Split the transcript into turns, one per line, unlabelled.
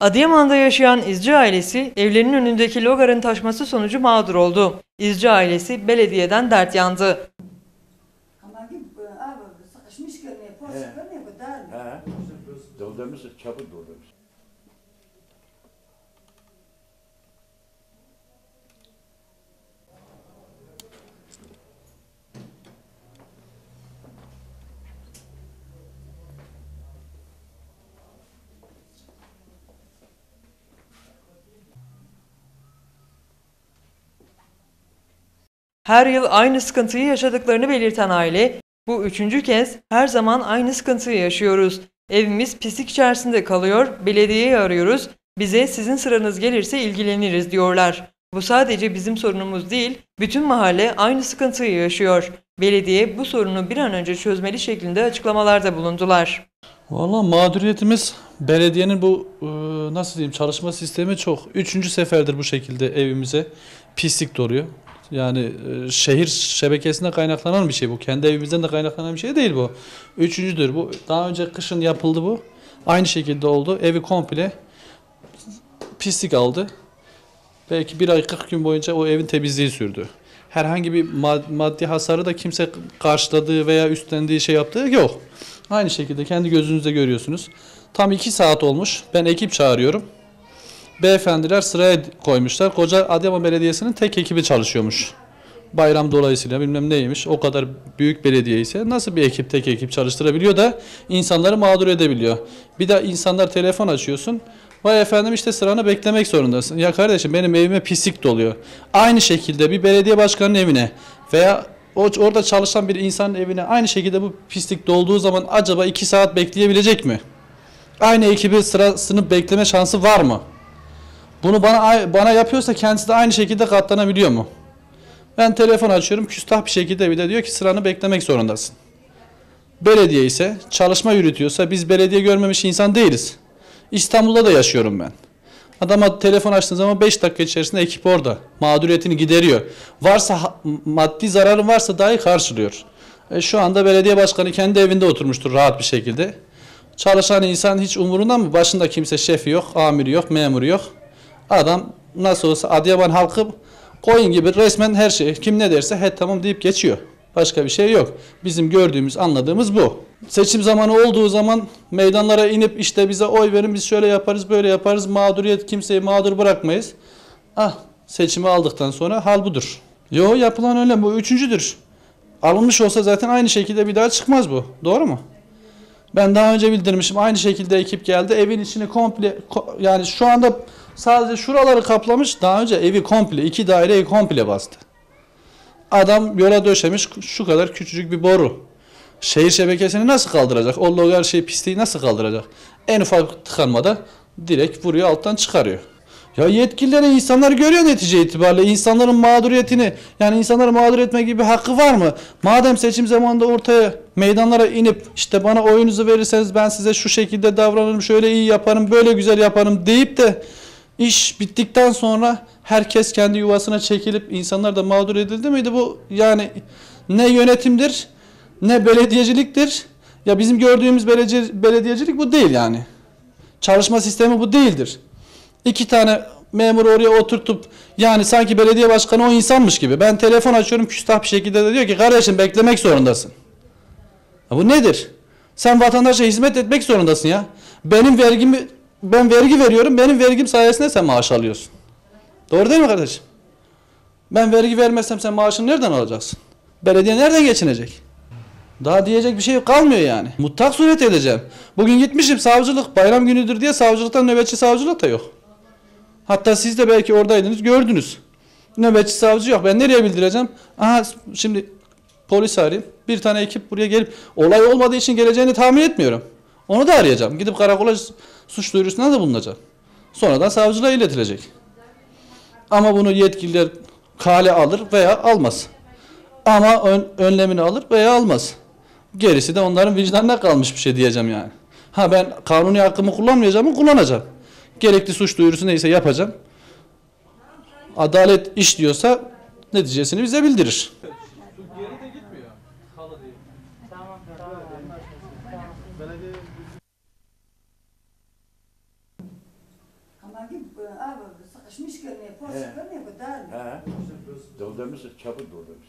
Adıyaman'da yaşayan İzci ailesi evlerinin önündeki logarın taşması sonucu mağdur oldu. İzci ailesi belediyeden dert yandı.
E,
He. He. Doldurmuş, çabuk doldurmuş.
Her yıl aynı sıkıntıyı yaşadıklarını belirten aile, bu üçüncü kez her zaman aynı sıkıntıyı yaşıyoruz. Evimiz pislik içerisinde kalıyor, belediyeyi arıyoruz, bize sizin sıranız gelirse ilgileniriz diyorlar. Bu sadece bizim sorunumuz değil, bütün mahalle aynı sıkıntıyı yaşıyor. Belediye bu sorunu bir an önce çözmeli şeklinde açıklamalarda bulundular.
Valla mağduriyetimiz belediyenin bu e, nasıl diyeyim çalışma sistemi çok. Üçüncü seferdir bu şekilde evimize pislik doluyor. Yani e, şehir şebekesine kaynaklanan bir şey bu. Kendi evimizden de kaynaklanan bir şey değil bu. Üçüncüdür bu. Daha önce kışın yapıldı bu. Aynı şekilde oldu. Evi komple pislik aldı. Belki bir ay 40 gün boyunca o evin temizliği sürdü. Herhangi bir mad- maddi hasarı da kimse karşıladığı veya üstlendiği şey yaptığı yok. Aynı şekilde kendi gözünüzde görüyorsunuz. Tam 2 saat olmuş. Ben ekip çağırıyorum. Beyefendiler sıraya koymuşlar. Koca Adıyaman Belediyesi'nin tek ekibi çalışıyormuş. Bayram dolayısıyla bilmem neymiş. O kadar büyük belediye ise nasıl bir ekip tek ekip çalıştırabiliyor da insanları mağdur edebiliyor. Bir de insanlar telefon açıyorsun. Vay efendim işte sıranı beklemek zorundasın. Ya kardeşim benim evime pislik doluyor. Aynı şekilde bir belediye başkanının evine veya orada çalışan bir insanın evine aynı şekilde bu pislik dolduğu zaman acaba 2 saat bekleyebilecek mi? Aynı ekibi sırasını bekleme şansı var mı? Bunu bana bana yapıyorsa kendisi de aynı şekilde katlanabiliyor mu? Ben telefon açıyorum küstah bir şekilde bir de diyor ki sıranı beklemek zorundasın. Belediye ise çalışma yürütüyorsa biz belediye görmemiş insan değiliz. İstanbul'da da yaşıyorum ben. Adama telefon açtığın zaman 5 dakika içerisinde ekip orada. Mağduriyetini gideriyor. Varsa maddi zararın varsa dahi karşılıyor. E, şu anda belediye başkanı kendi evinde oturmuştur rahat bir şekilde. Çalışan insan hiç umurunda mı? Başında kimse şefi yok, amiri yok, memuru yok. Adam nasıl olsa Adıyaman halkı koyun gibi resmen her şey kim ne derse he tamam deyip geçiyor. Başka bir şey yok. Bizim gördüğümüz, anladığımız bu. Seçim zamanı olduğu zaman meydanlara inip işte bize oy verin biz şöyle yaparız, böyle yaparız. Mağduriyet kimseyi mağdur bırakmayız. Ah seçimi aldıktan sonra hal budur. Yo yapılan öyle bu üçüncüdür. Alınmış olsa zaten aynı şekilde bir daha çıkmaz bu. Doğru mu? Ben daha önce bildirmişim. Aynı şekilde ekip geldi. Evin içini komple ko- yani şu anda sadece şuraları kaplamış. Daha önce evi komple iki daireyi komple bastı. Adam yola döşemiş şu kadar küçücük bir boru. Şehir şebekesini nasıl kaldıracak? O logar şey pisliği nasıl kaldıracak? En ufak tıkanmada direkt vuruyor alttan çıkarıyor. Ya yetkililerin insanlar görüyor netice itibariyle insanların mağduriyetini yani insanları mağdur etme gibi hakkı var mı? Madem seçim zamanında ortaya meydanlara inip işte bana oyunuzu verirseniz ben size şu şekilde davranırım şöyle iyi yaparım böyle güzel yaparım deyip de iş bittikten sonra herkes kendi yuvasına çekilip insanlar da mağdur edildi miydi bu yani ne yönetimdir ne belediyeciliktir ya bizim gördüğümüz belediye, belediyecilik bu değil yani çalışma sistemi bu değildir. İki tane memur oraya oturtup yani sanki belediye başkanı o insanmış gibi. Ben telefon açıyorum küstah bir şekilde de diyor ki kardeşim beklemek zorundasın. Ya bu nedir? Sen vatandaşa hizmet etmek zorundasın ya. Benim vergimi ben vergi veriyorum. Benim vergim sayesinde sen maaş alıyorsun. Doğru değil mi kardeşim? Ben vergi vermezsem sen maaşını nereden alacaksın? Belediye nereden geçinecek? Daha diyecek bir şey kalmıyor yani. Mutlak suret edeceğim. Bugün gitmişim savcılık bayram günüdür diye savcılıktan nöbetçi savcılık da yok. Hatta siz de belki oradaydınız gördünüz. Nöbetçi savcı yok. Ben nereye bildireceğim? Aha şimdi polis arayayım. Bir tane ekip buraya gelip olay olmadığı için geleceğini tahmin etmiyorum. Onu da arayacağım. Gidip karakola suç duyurusuna da bulunacağım. Sonradan savcılığa iletilecek. Ama bunu yetkililer kale alır veya almaz. Ama ön, önlemini alır veya almaz. Gerisi de onların vicdanına kalmış bir şey diyeceğim yani. Ha ben kanuni hakkımı kullanmayacağım mı? Kullanacağım. Gerekli suç duyurusu neyse yapacağım. Adalet iş diyorsa neticesini bize bildirir.
Ama gibi abi sıkışmış görünüyor,
He.
görünüyor bu dar mı?
He. Demişsin çabuk demiş.